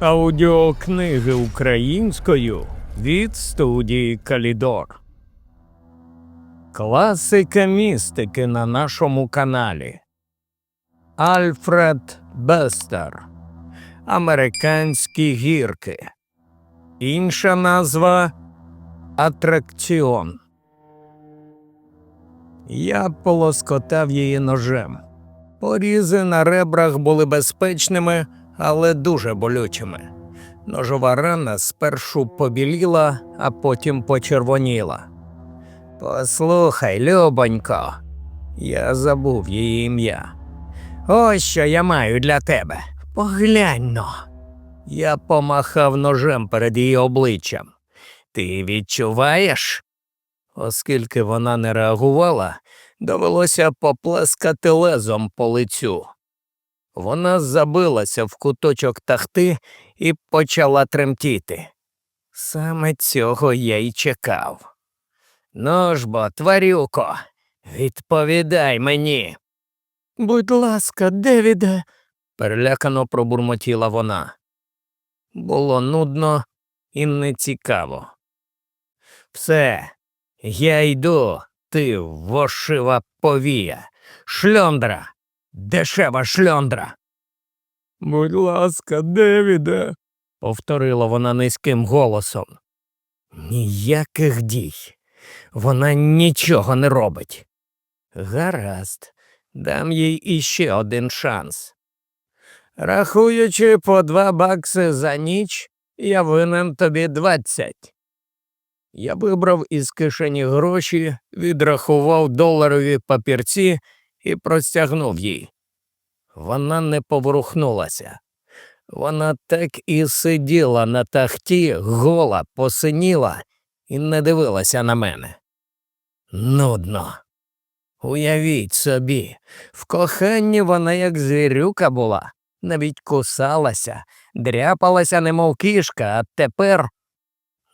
Аудіокниги українською від студії Калідор. Класика містики на нашому каналі. Альфред Бестер. Американські гірки. Інша назва Атракціон. Я полоскотав її ножем. Порізи на ребрах були безпечними, але дуже болючими. Ножова рана спершу побіліла, а потім почервоніла. Послухай, Любонько, я забув її ім'я. Ось що я маю для тебе. Поглянь но. Я помахав ножем перед її обличчям. Ти відчуваєш? Оскільки вона не реагувала, довелося поплескати лезом по лицю. Вона забилася в куточок тахти і почала тремтіти. Саме цього я й чекав. Ну ж бо, тварюко, відповідай мені. Будь ласка, Девіде, перелякано пробурмотіла вона. Було нудно і нецікаво. Все, я йду, ти вошива повія, шльондра, дешева шльондра. Будь ласка, Девіде, повторила вона низьким голосом. Ніяких дій. Вона нічого не робить. Гаразд, дам їй іще один шанс. Рахуючи по два бакси за ніч, я винен тобі двадцять. Я вибрав із кишені гроші, відрахував доларові папірці і простягнув їй. Вона не поворухнулася. Вона так і сиділа на тахті, гола, посиніла і не дивилася на мене. Нудно. Уявіть собі, в коханні вона як звірюка була, навіть кусалася, дряпалася, немов кішка, а тепер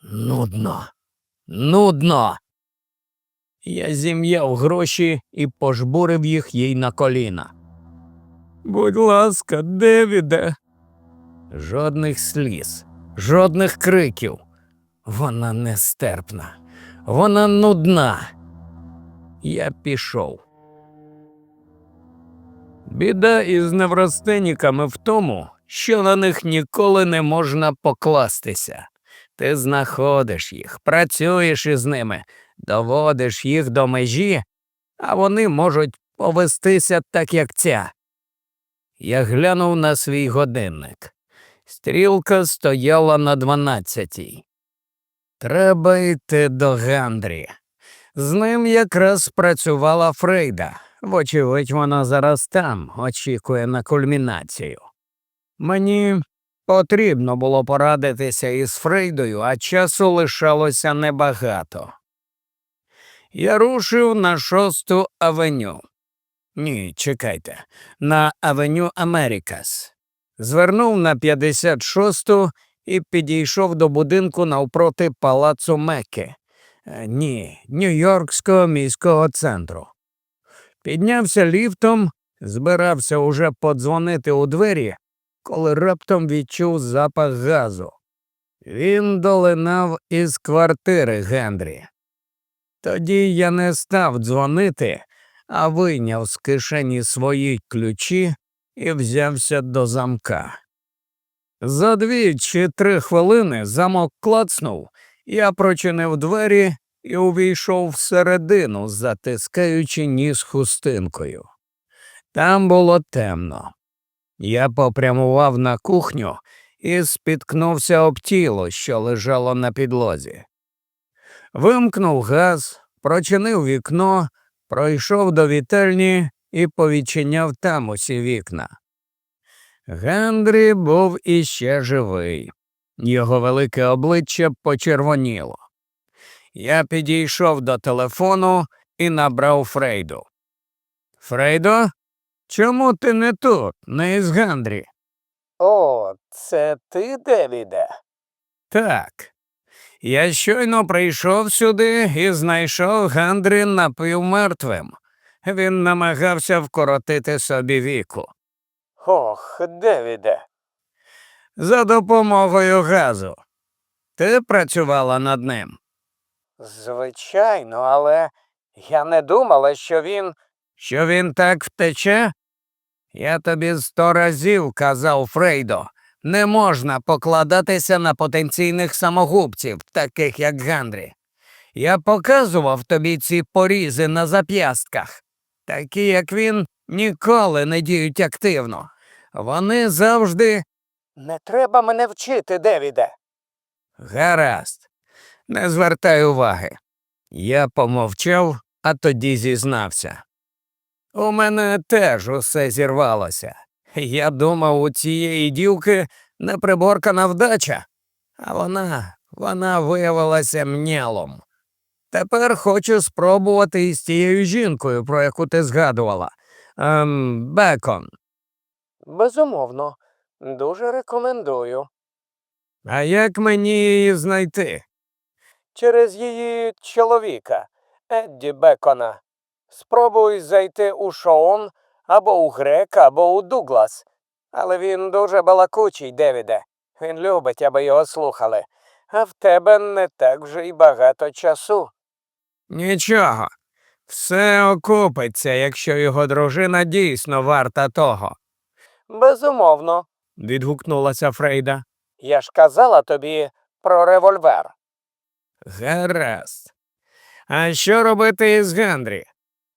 нудно. Нудно. Я зім'яв гроші і пожбурив їх їй на коліна. Будь ласка, Девіде. Жодних сліз, жодних криків. Вона нестерпна, вона нудна. Я пішов. Біда із неврастеніками в тому, що на них ніколи не можна покластися. Ти знаходиш їх, працюєш із ними, доводиш їх до межі, а вони можуть повестися так, як ця. Я глянув на свій годинник. Стрілка стояла на дванадцятій. Треба йти до Гандрі. З ним якраз працювала Фрейда. Вочевидь, вона зараз там очікує на кульмінацію. Мені потрібно було порадитися із Фрейдою, а часу лишалося небагато. Я рушив на шосту авеню. Ні, чекайте, на авеню Америкас. Звернув на 56-ту і підійшов до будинку навпроти палацу Мекки. Е, Ні, Нью-Йоркського міського центру. Піднявся ліфтом, збирався уже подзвонити у двері, коли раптом відчув запах газу. Він долинав із квартири Генрі. Тоді я не став дзвонити, а вийняв з кишені свої ключі і взявся до замка. За дві чи три хвилини замок клацнув, я прочинив двері і увійшов всередину, затискаючи ніс хустинкою. Там було темно. Я попрямував на кухню і спіткнувся об тіло, що лежало на підлозі. Вимкнув газ, прочинив вікно, пройшов до вітальні і повідчиняв там усі вікна. Гендрі був іще живий. Його велике обличчя почервоніло. Я підійшов до телефону і набрав Фрейду. Фрейдо, чому ти не тут, не із Гендрі? О, це ти, Девіде? Так. Я щойно прийшов сюди і знайшов Гендрі напівмертвим. Він намагався вкоротити собі віку. Ох, Девіде. За допомогою газу. Ти працювала над ним. Звичайно, але я не думала, що він. Що він так втече? Я тобі сто разів казав, Фрейдо, не можна покладатися на потенційних самогубців, таких як Гандрі. Я показував тобі ці порізи на зап'ястках. Такі, як він, ніколи не діють активно. Вони завжди Не треба мене вчити, Девіде. гаразд. Не звертай уваги. Я помовчав, а тоді зізнався. У мене теж усе зірвалося. Я думав, у цієї дівки неприборкана вдача, а вона, вона виявилася мнялом. Тепер хочу спробувати із тією жінкою, про яку ти згадувала. Ем, Бекон. Безумовно, дуже рекомендую. А як мені її знайти? Через її чоловіка, Едді Бекона. Спробуй зайти у Шоун або у Грека, або у Дуглас. Але він дуже балакучий, Девіде. Він любить, аби його слухали. А в тебе не так вже й багато часу. Нічого. Все окупиться, якщо його дружина дійсно варта того, Безумовно. відгукнулася Фрейда. Я ж казала тобі про револьвер. Гаразд. А що робити із Генрі?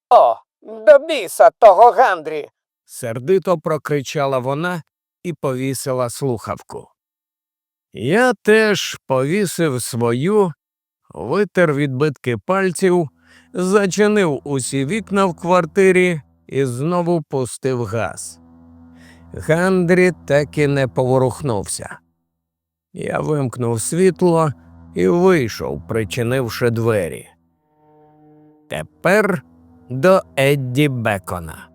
О, до біса того Гандрі. сердито прокричала вона і повісила слухавку. Я теж повісив свою, витер відбитки пальців, зачинив усі вікна в квартирі і знову пустив газ. Гандрі так і не поворухнувся. Я вимкнув світло і вийшов, причинивши двері. Тепер до Едді Бекона.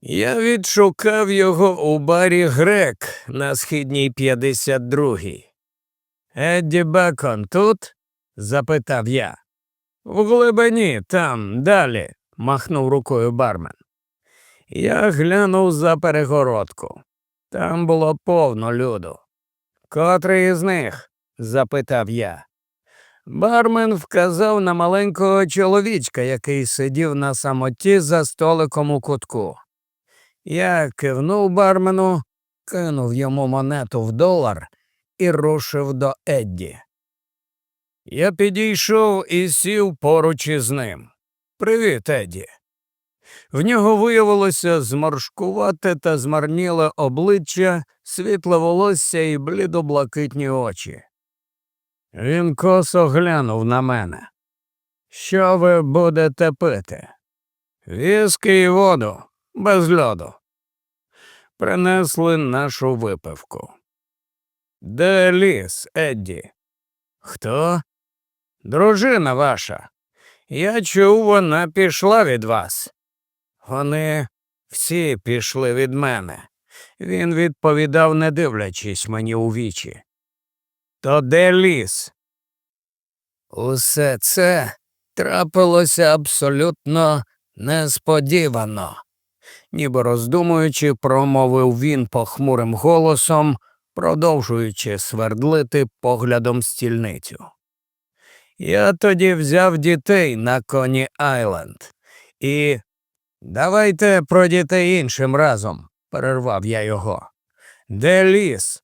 Я відшукав його у барі Грек на східній 52-й. Едді Бекон тут? запитав я. В глибині, там, далі, махнув рукою бармен. Я глянув за перегородку. Там було повно люду. Котрий із них? запитав я. Бармен вказав на маленького чоловічка, який сидів на самоті за столиком у кутку. Я кивнув бармену, кинув йому монету в долар і рушив до Едді. Я підійшов і сів поруч із ним. Привіт, Едді. В нього виявилося зморшкувате та змарніле обличчя, світле волосся і блідоблакитні очі. Він косо глянув на мене. Що ви будете пити? Віскі і воду, без льоду. Принесли нашу випивку. Де ліс, Едді? Хто? Дружина ваша. Я чув, вона пішла від вас. Вони всі пішли від мене. Він відповідав, не дивлячись мені у вічі. То де ліс? Усе це трапилося абсолютно несподівано, ніби роздумуючи, промовив він похмурим голосом, продовжуючи свердлити поглядом стільницю. Я тоді взяв дітей на Коні Айленд і. Давайте про дітей іншим разом, перервав я його. Де ліс?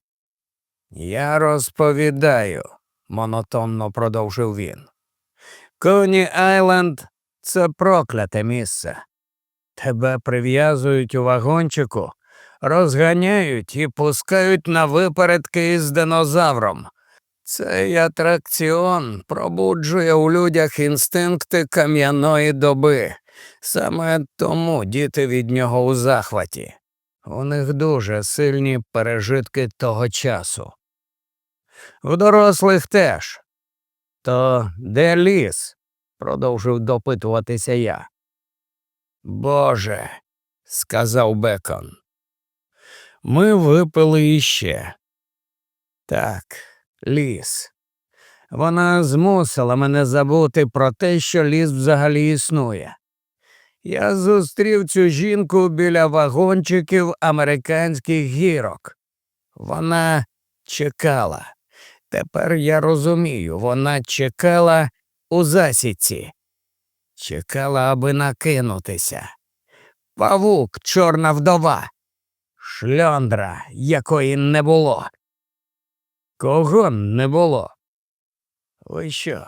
Я розповідаю, монотонно продовжив він. Коні Айленд це прокляте місце. Тебе прив'язують у вагончику, розганяють і пускають на випередки із динозавром. Цей атракціон пробуджує у людях інстинкти кам'яної доби. Саме тому діти від нього у захваті. У них дуже сильні пережитки того часу. У дорослих теж. То де ліс? продовжив допитуватися я. Боже, сказав Бекон. Ми випили іще. Так, ліс. Вона змусила мене забути про те, що ліс взагалі існує. Я зустрів цю жінку біля вагончиків американських гірок. Вона чекала. Тепер я розумію, вона чекала у засідці. Чекала, аби накинутися. Павук, чорна вдова. Шльондра, якої не було. Кого не було? Ви що,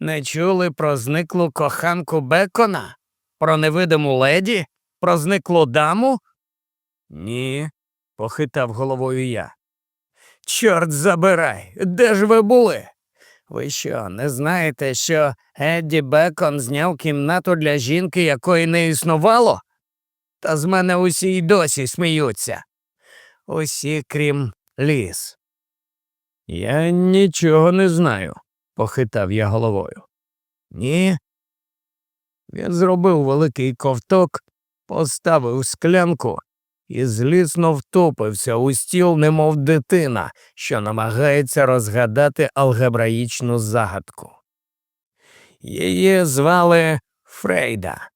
не чули про зниклу коханку Бекона? Про невидиму леді? Про зниклу даму? Ні, похитав головою я. Чорт забирай, де ж ви були? Ви що, не знаєте, що Едді Бекон зняв кімнату для жінки, якої не існувало? Та з мене усі й досі сміються. Усі, крім ліс. Я нічого не знаю, похитав я головою. Ні. Він зробив великий ковток, поставив склянку і злісно втопився у стіл, немов дитина, що намагається розгадати алгебраїчну загадку. Її звали Фрейда.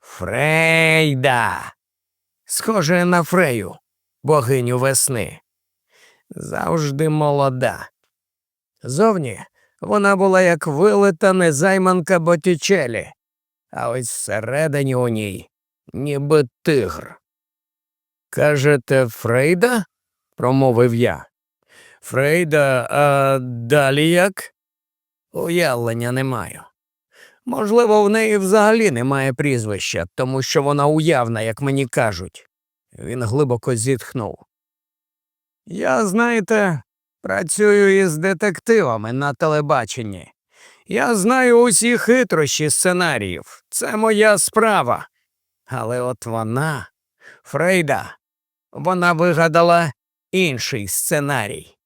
Фрейда. Схоже на Фрею, богиню весни. Завжди молода. Зовні вона була як вилита незайманка Боттічелі, а ось всередині у ній ніби тигр. Кажете, Фрейда? промовив я. Фрейда, а далі як? Уявлення не маю. Можливо, в неї взагалі немає прізвища, тому що вона уявна, як мені кажуть. Він глибоко зітхнув. Я, знаєте, працюю із детективами на телебаченні. Я знаю усі хитрощі сценаріїв. Це моя справа. Але от вона, Фрейда, вона вигадала інший сценарій.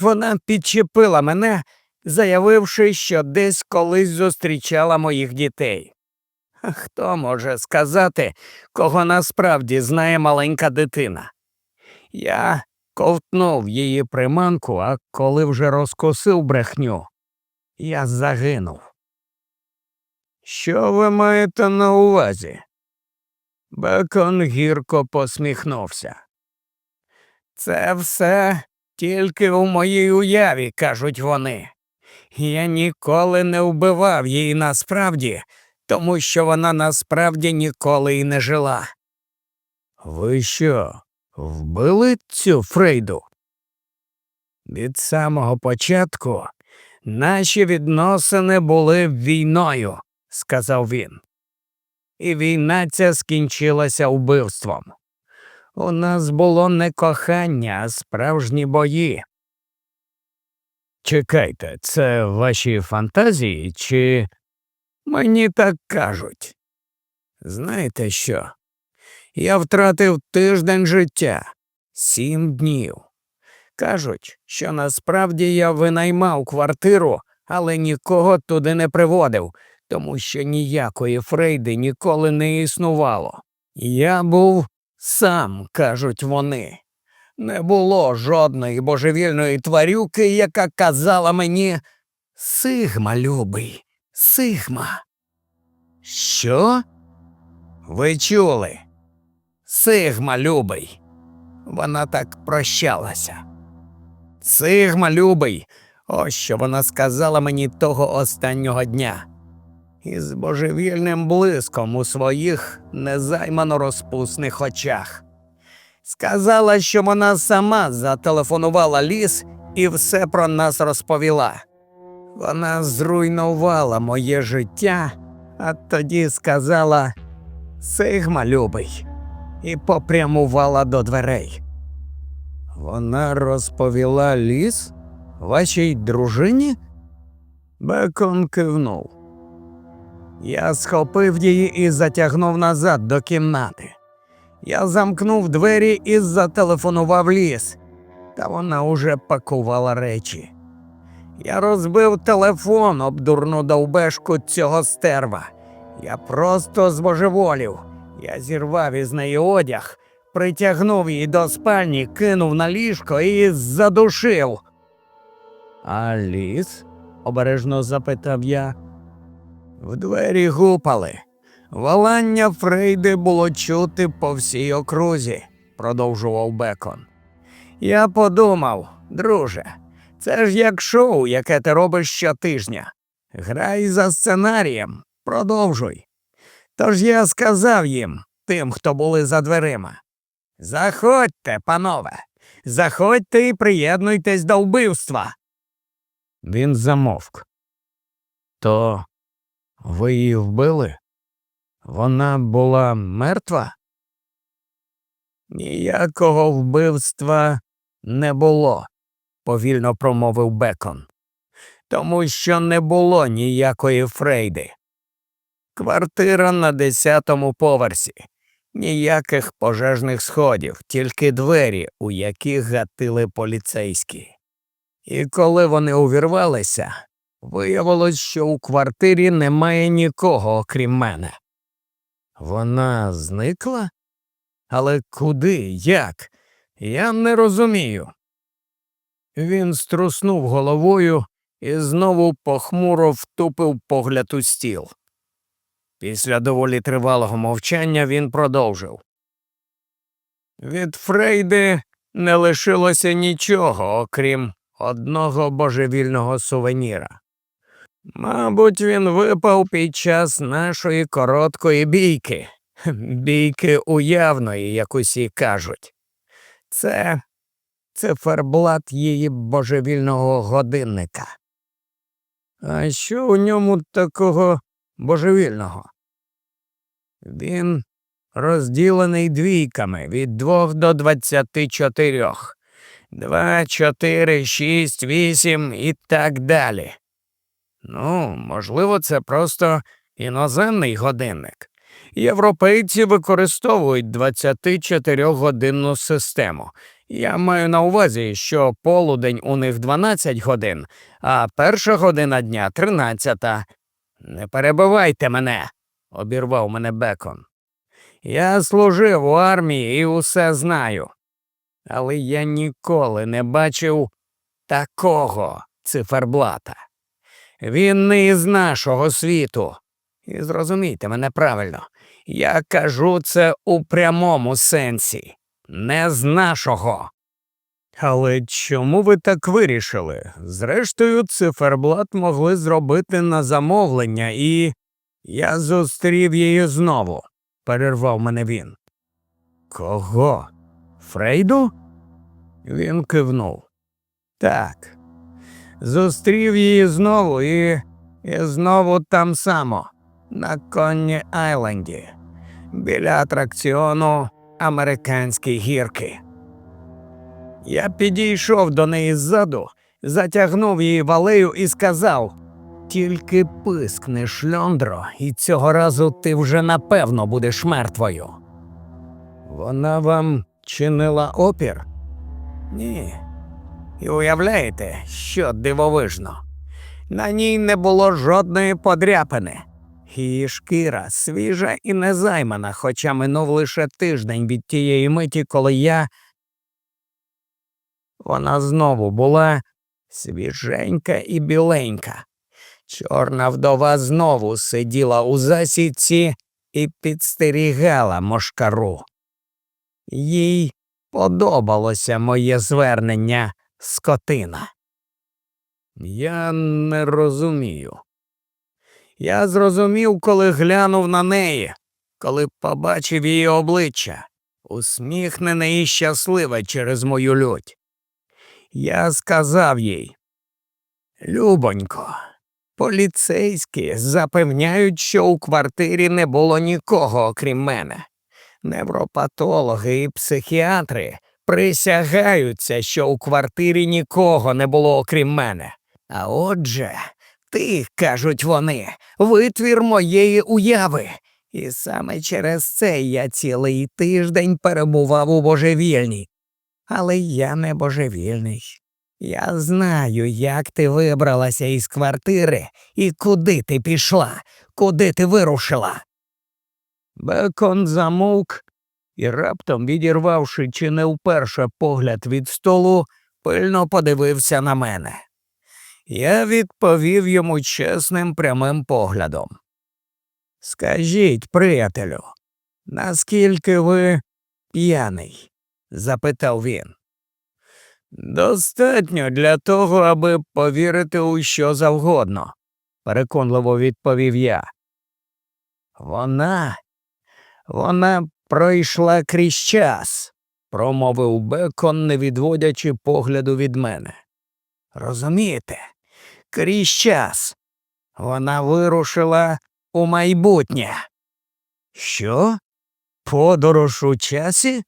Вона підчепила мене, заявивши, що десь колись зустрічала моїх дітей. Хто може сказати, кого насправді знає маленька дитина? Я ковтнув її приманку, а коли вже розкосив брехню, я загинув. Що ви маєте на увазі? Бекон гірко посміхнувся. Це все тільки у моїй уяві, кажуть вони. Я ніколи не вбивав її насправді, тому що вона насправді ніколи й не жила. Ви що, вбили цю Фрейду? Від самого початку наші відносини були війною, сказав він. І війна ця скінчилася вбивством. У нас було не кохання, а справжні бої. Чекайте, це ваші фантазії, чи мені так кажуть? Знаєте що? Я втратив тиждень життя, сім днів. Кажуть, що насправді я винаймав квартиру, але нікого туди не приводив, тому що ніякої Фрейди ніколи не існувало. Я був сам, кажуть вони. Не було жодної божевільної тварюки, яка казала мені Сигма, любий, Сигма. Що? Ви чули? Сигма, любий. Вона так прощалася. Сигма, любий, ось що вона сказала мені того останнього дня. Із божевільним блиском у своїх незаймано розпусних очах. Сказала, що вона сама зателефонувала ліс і все про нас розповіла. Вона зруйнувала моє життя, а тоді сказала Сигма любий, і попрямувала до дверей. Вона розповіла ліс вашій дружині? Бекон кивнув. Я схопив її і затягнув назад до кімнати. Я замкнув двері і зателефонував ліс, та вона уже пакувала речі. Я розбив телефон об дурну довбешку цього стерва. Я просто збожеволів. Я зірвав із неї одяг, притягнув її до спальні, кинув на ліжко і задушив. А ліс? обережно запитав я. В двері гупали. Волання Фрейди було чути по всій окрузі, продовжував Бекон. Я подумав, друже, це ж як шоу, яке ти робиш щотижня. Грай за сценарієм, продовжуй. Тож я сказав їм, тим, хто були за дверима. Заходьте, панове, заходьте і приєднуйтесь до вбивства. Він замовк. То ви її вбили? Вона була мертва? Ніякого вбивства не було, повільно промовив Бекон. Тому що не було ніякої Фрейди. Квартира на десятому поверсі, ніяких пожежних сходів, тільки двері, у яких гатили поліцейські. І коли вони увірвалися, виявилось, що у квартирі немає нікого, окрім мене. Вона зникла? Але куди, як? Я не розумію. Він струснув головою і знову похмуро втупив погляд у стіл. Після доволі тривалого мовчання він продовжив. Від Фрейди не лишилося нічого, окрім одного божевільного сувеніра. Мабуть, він випав під час нашої короткої бійки, бійки уявної, як усі кажуть. Це циферблат її божевільного годинника. А що у ньому такого божевільного? Він розділений двійками від двох до двадцяти чотирьох. Два, чотири, шість, вісім і так далі. Ну, можливо, це просто іноземний годинник. Європейці використовують 24-годинну систему. Я маю на увазі, що полудень у них 12 годин, а перша година дня 13. Не перебивайте мене, обірвав мене Бекон. Я служив у армії і усе знаю. Але я ніколи не бачив такого циферблата. Він не із нашого світу. І зрозумійте мене правильно, я кажу це у прямому сенсі, не з нашого. Але чому ви так вирішили? Зрештою, циферблат могли зробити на замовлення, і я зустрів її знову, перервав мене він. Кого? Фрейду? Він кивнув. Так. Зустрів її знову і, і знову там само, на Конні Айленді, біля атракціону Американські гірки. Я підійшов до неї ззаду, затягнув її в алею і сказав Тільки пискни, шльондро, і цього разу ти вже напевно будеш мертвою. Вона вам чинила опір? Ні. І уявляєте, що дивовижно. На ній не було жодної подряпини. Її шкіра свіжа і незаймана, хоча минув лише тиждень від тієї миті, коли я. Вона знову була свіженька і біленька. Чорна вдова знову сиділа у засідці і підстерігала мошкару. Їй подобалося моє звернення скотина. Я не розумію. Я зрозумів, коли глянув на неї, коли побачив її обличчя, усміхнене і щасливе через мою лють. Я сказав їй, Любонько, поліцейські запевняють, що у квартирі не було нікого, окрім мене. Невропатологи і психіатри присягаються, що у квартирі нікого не було, окрім мене. А отже, ти, кажуть вони, витвір моєї уяви. І саме через це я цілий тиждень перебував у божевільні. Але я не божевільний. Я знаю, як ти вибралася із квартири і куди ти пішла, куди ти вирушила. Бекон замовк і, раптом, відірвавши чи не вперше погляд від столу, пильно подивився на мене. Я відповів йому чесним прямим поглядом. Скажіть, приятелю, наскільки ви п'яний? запитав він. Достатньо для того, аби повірити у що завгодно, переконливо відповів я. Вона, вона пройшла крізь час, промовив Бекон, не відводячи погляду від мене. Розумієте, крізь час. Вона вирушила у майбутнє. Що? Подорож у часі?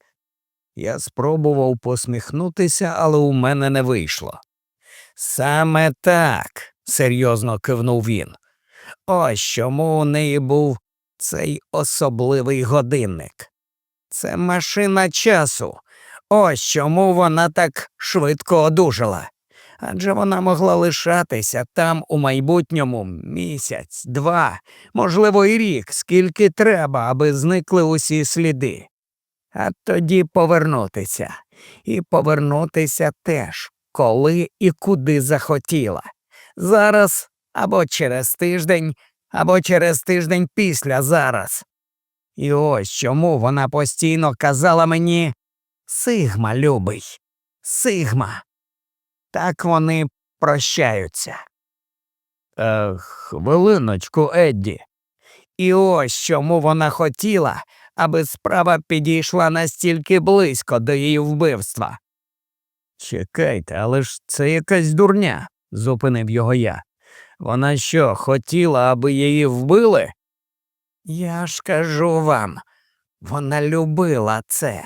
Я спробував посміхнутися, але у мене не вийшло. Саме так, серйозно кивнув він. Ось чому у неї був цей особливий годинник. Це машина часу. Ось чому вона так швидко одужала. Адже вона могла лишатися там у майбутньому місяць, два, можливо, і рік, скільки треба, аби зникли усі сліди. А тоді повернутися. І повернутися теж, коли і куди захотіла. Зараз або через тиждень, або через тиждень після зараз. І ось чому вона постійно казала мені Сигма, любий, Сигма. Так вони прощаються. Е, хвилиночку, Едді. І ось чому вона хотіла, аби справа підійшла настільки близько до її вбивства. Чекайте, але ж це якась дурня, зупинив його я. Вона що, хотіла, аби її вбили? Я ж кажу вам, вона любила це.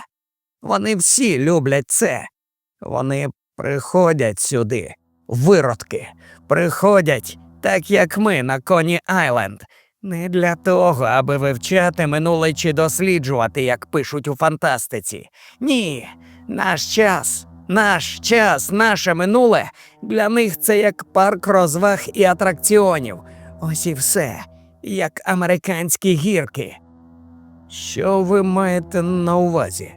Вони всі люблять це. Вони приходять сюди, виродки, приходять, так як ми на Коні Айленд, не для того, аби вивчати минуле чи досліджувати, як пишуть у фантастиці. Ні, наш час, наш час, наше минуле для них це як парк розваг і атракціонів. Ось і все, як американські гірки. Що ви маєте на увазі?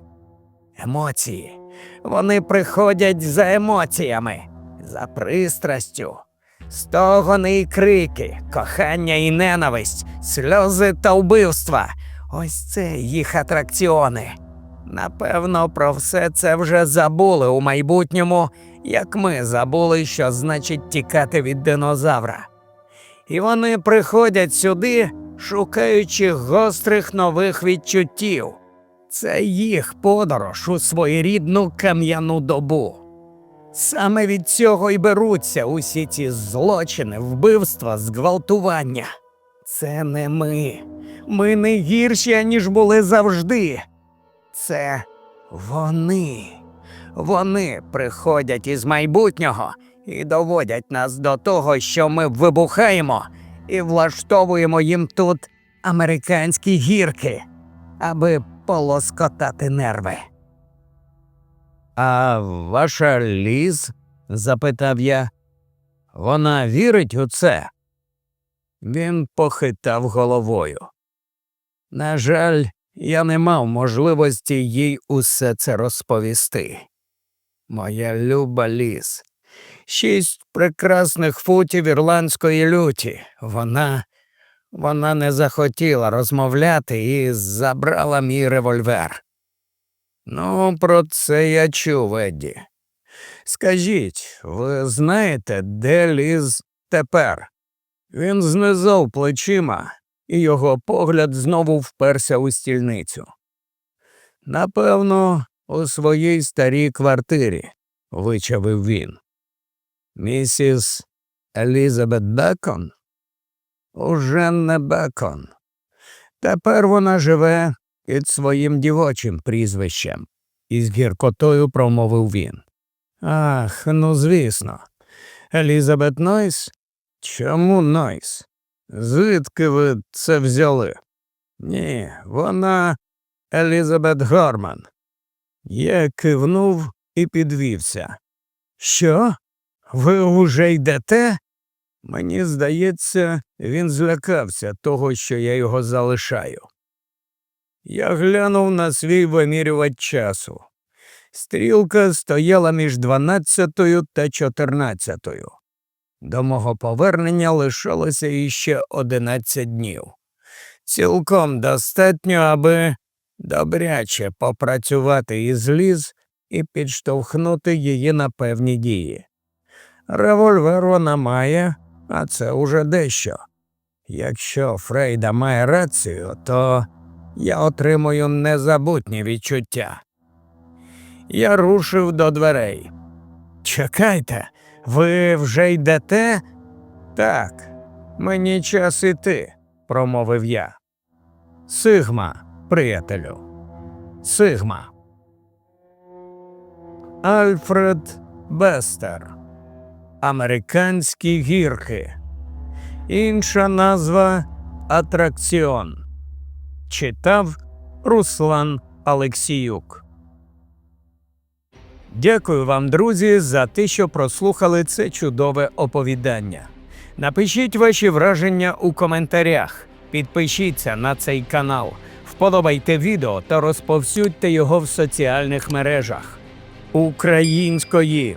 Емоції. Вони приходять за емоціями, за пристрастю. Стогони і крики, кохання і ненависть, сльози та вбивства. Ось це їх атракціони. Напевно, про все це вже забули у майбутньому, як ми забули, що значить тікати від динозавра. І вони приходять сюди, шукаючи гострих нових відчуттів. Це їх подорож у своєрідну кам'яну добу. Саме від цього й беруться усі ці злочини, вбивства, зґвалтування. Це не ми. Ми не гірші, ніж були завжди. Це вони. Вони приходять із майбутнього і доводять нас до того, що ми вибухаємо і влаштовуємо їм тут американські гірки, аби полоскотати нерви. А ваша ліз? запитав я. Вона вірить у це? Він похитав головою. На жаль, я не мав можливості їй усе це розповісти. Моя люба ліс. Шість прекрасних футів ірландської люті. Вона. Вона не захотіла розмовляти і забрала мій револьвер. Ну, про це я чув, Едді. Скажіть, ви знаєте, де ліз тепер? Він знизав плечима, і його погляд знову вперся у стільницю. Напевно, у своїй старій квартирі, вичавив він. Місіс Елізабет Бекон? Уже не Бекон. Тепер вона живе під своїм дівочим прізвищем, із гіркотою промовив він. Ах, ну звісно. Елізабет Нойс? Чому Нойс? Звідки ви це взяли? Ні, вона Елізабет Горман. Я кивнув і підвівся. Що? Ви уже йдете? Мені здається, він злякався того, що я його залишаю. Я глянув на свій вимірювач часу. Стрілка стояла між дванадцятою та чотирнадцятою. До мого повернення лишалося іще одинадцять днів. Цілком достатньо, аби добряче попрацювати із ліс і підштовхнути її на певні дії. Револьвер вона має, а це уже дещо. Якщо Фрейда має рацію, то я отримую незабутні відчуття. Я рушив до дверей. Чекайте, ви вже йдете? Так, мені час іти, промовив я. Сигма, приятелю. Сигма. Альфред Бестер. Американські гірки. Інша назва Атракціон. Читав Руслан Алексіюк. Дякую вам, друзі, за те, що прослухали це чудове оповідання. Напишіть ваші враження у коментарях, підпишіться на цей канал, вподобайте відео та розповсюдьте його в соціальних мережах. Української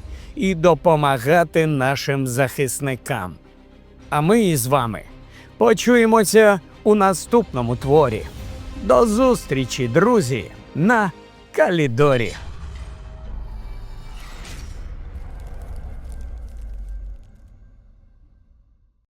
і допомагати нашим захисникам. А ми із вами почуємося у наступному творі. До зустрічі, друзі, на Калідорі.